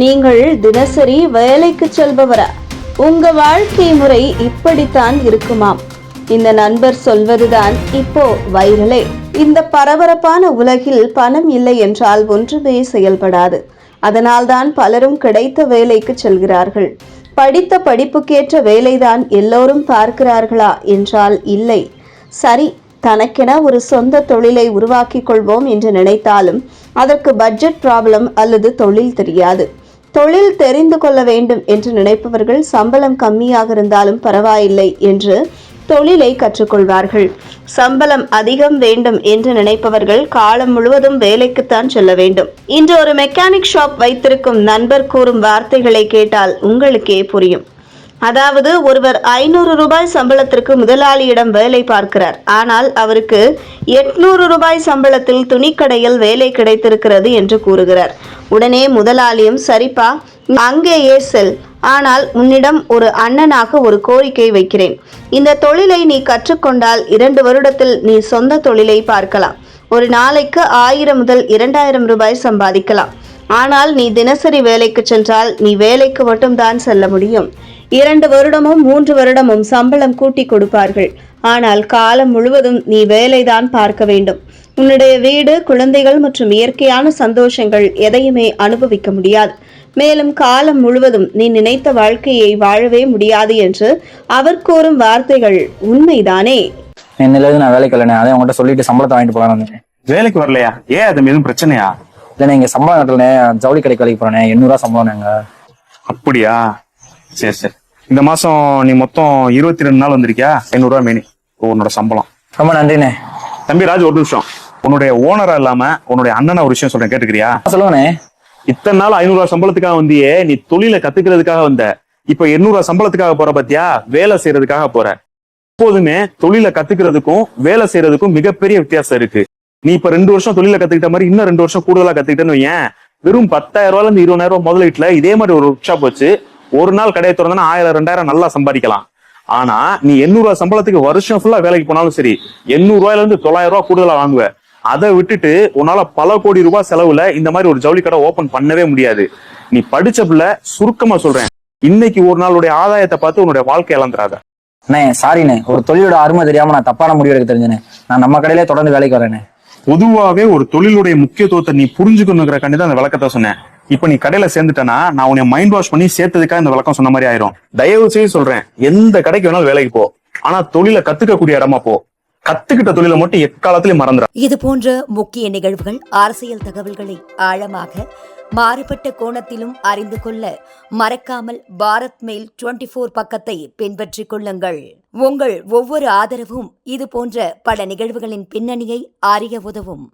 நீங்கள் தினசரி வேலைக்கு செல்பவரா? உங்க வாழ்க்கை முறை இப்படித்தான் இருக்குமாம். இந்த நண்பர் சொல்வதுதான் இப்போ வைரலே. இந்த பரபரப்பான உலகில் பணம் இல்லை என்றால் ஒன்றுமே செயல்படாது. அதனால்தான் பலரும் கிடைத்த வேலைக்கு செல்கிறார்கள். படித்த படிப்புக்கேற்ற வேலைதான் எல்லோரும் பார்க்கிறார்களா என்றால் இல்லை. சரி தனக்கென ஒரு சொந்த தொழிலை உருவாக்கிக் கொள்வோம் என்று நினைத்தாலும் அதற்கு பட்ஜெட் ப்ராப்ளம் அல்லது தொழில் தெரியாது. தொழில் தெரிந்து கொள்ள வேண்டும் என்று நினைப்பவர்கள் சம்பளம் கம்மியாக இருந்தாலும் பரவாயில்லை என்று தொழிலை கற்றுக்கொள்வார்கள். சம்பளம் அதிகம் வேண்டும் என்று நினைப்பவர்கள் காலம் முழுவதும் வேலைக்குத்தான் செல்ல வேண்டும். இன்று ஒரு மெக்கானிக் ஷாப் வைத்திருக்கும் நண்பர் கூறும் வார்த்தைகளை கேட்டால் உங்களுக்கே புரியும். அதாவது ஒருவர் ஐநூறு ரூபாய் சம்பளத்திற்கு முதலாளியிடம் வேலை பார்க்கிறார். ஆனால் அவருக்கு எட்நூறு ரூபாய் சம்பளத்தில் துணிக்கடையில் வேலை கிடைத்திருக்கிறது என்று கூறுகிறார். உடனே முதலாளியும் சரிப்பா அங்கேயே செல். ஆனால் உன்னிடம் ஒரு அண்ணனாக ஒரு கோரிக்கை வைக்கிறேன். இந்த தொழிலை நீ கற்றுக்கொண்டால் இரண்டு வருடத்தில் நீ சொந்த தொழிலை பார்க்கலாம். ஒரு நாளைக்கு ஆயிரம் முதல் இரண்டாயிரம் ரூபாய் சம்பாதிக்கலாம். ஆனால் நீ தினசரி வேலைக்கு சென்றால் நீ வேலைக்கு மட்டும்தான் செல்ல முடியும். இரண்டு வருடமும் மூன்று வருடமும் சம்பளம் கூட்டி கொடுப்பார்கள். ஆனால் காலம் முழுவதும் நீ வேலைதான் பார்க்க வேண்டும். உன்னுடைய வீடு குழந்தைகள் மற்றும் இயற்கையான சந்தோஷங்கள் எதையுமே அனுபவிக்க முடியாது. மேலும் காலம் முழுவதும் நீ நினைத்த வாழ்க்கையை வாழவே முடியாது என்று அவர் கூறும் வார்த்தைகள் உண்மைதானே? இன்னிலேருந்து நான் வேலைக்கு வரலண்ணே அதே உங்கள்கிட்ட சொல்லிட்டு சம்பளத்தை வாங்கிட்டு போலான்னு வேலைக்கு வரலையா? ஏன் அது எதுவும் பிரச்சனையா? இல்லைண்ணே இங்க சம்பளம் கட்டலண்ணே ஜவுளி கடைக்கு வேலைக்கு போறேனே எண்ணூறுவா சம்பளம் எங்க அப்படியா? சரி சரி. இந்த மாசம் நீ மொத்தம் இருபத்தி ரெண்டு நாள் வந்திருக்கியா? ஐநூறு ரூபாய் மேனி உன்னோட சம்பளம். ரொம்ப நன்றிண்ணே. தம்பி ராஜ் ஒரு நிமிஷம். உன்னுடைய ஓனரா இல்லாம உன்னுடைய அண்ணனை ஒரு விஷயம் சொல்றேன் கேட்டுக்கிறியா? சொல்லுங்கண்ணே. இத்தனை நாள் ஐநூறு ரூபாய் சம்பளத்துக்காக வந்தியே நீ தொழிலை கத்துக்கிறதுக்காக வந்த. இப்ப எண்ணூறு ரூபாய் சம்பளத்துக்காக போற பத்தியா? வேலை செய்யறதுக்காக போற. எப்போதுமே தொழிலை கத்துக்கிறதுக்கும் வேலை செய்யறதுக்கும் மிகப்பெரிய வித்தியாசம் இருக்கு. நீ இப்ப ரெண்டு வருஷம் தொழில கத்துக்கிட்ட மாதிரி இன்னும் ரெண்டு வருஷம் கூடுதலா கத்துக்கிட்டேன்னு வையேன். வெறும் பத்தாயிரம் ரூபாய்ல இருந்து இருபதாயிரம் ரூபாய் முதலீட்டுல இதே மாதிரி ஒரு ஒர்க் ஷாப் வச்சு ஒரு நாள் கடையை திறந்தனா ஆயிரம் ரெண்டாயிரம் நல்லா சம்பாதிக்கலாம். ஆனா நீ எண்ணூறு ரூபாய் சம்பளத்துக்கு வருஷம் ஃபுல்லா வேலைக்கு போனாலும் சரி எண்ணூறு ரூபாயில இருந்து தொள்ளாயிரம் ரூபாய் கூடுதலா வாங்குவ. அதை விட்டுட்டு உன்னால பல கோடி ரூபாய் செலவுல இந்த மாதிரி ஒரு ஜவுளி கடை ஓபன் பண்ணவே முடியாது. நீ படிச்ச பிள்ளை சுருக்கமா சொல்றேன். இன்னைக்கு ஒரு நாளுடைய ஆதாயத்தை பார்த்து உன்னுடைய வாழ்க்கை இழந்துறாத. அண்ணே சாரிண்ணே ஒரு தொழிலோட அருமை தெரியாம நான் தப்பான முடிவு எடுக்க தெரிஞ்சேனே. நான் நம்ம கடையிலே தொடர்ந்து வேலைக்கு வரேனே. பொதுவாவே ஒரு தொழிலுடைய முக்கியத்துவத்தை நீ புரிஞ்சுக்கணுங்கிற தான் அந்த விளக்கத்தை சொன்னேன். இப்ப நீ கடையில சேர்ந்துட்டனா நான் உன்னை மைண்ட் வாஷ் பண்ணி சேர்த்ததுக்காக இந்த விளக்கம் சொன்ன மாதிரி ஆயிரும். தயவு செய்து சொல்றேன். எந்த கடைக்கு வேணாலும் வேலைக்கு போ. ஆனா தொழிலை கத்துக்கக்கூடிய இடமா போ. கத்துக்கிட்ட தொழிலை மட்டும் எக்காலத்திலயும் மறந்துடும் இது போன்ற முக்கிய நிகழ்வுகள் அரசியல் தகவல்களை ஆழமாக மாறுபட்ட கோணத்திலும் அறிந்து கொள்ள மறக்காமல் பாரத் மெயில் 24 ஃபோர் பக்கத்தை பின்பற்றிக் கொள்ளுங்கள். உங்கள் ஒவ்வொரு ஆதரவும் இது போன்ற பல நிகழ்வுகளின் பின்னணியை அறிய உதவும்.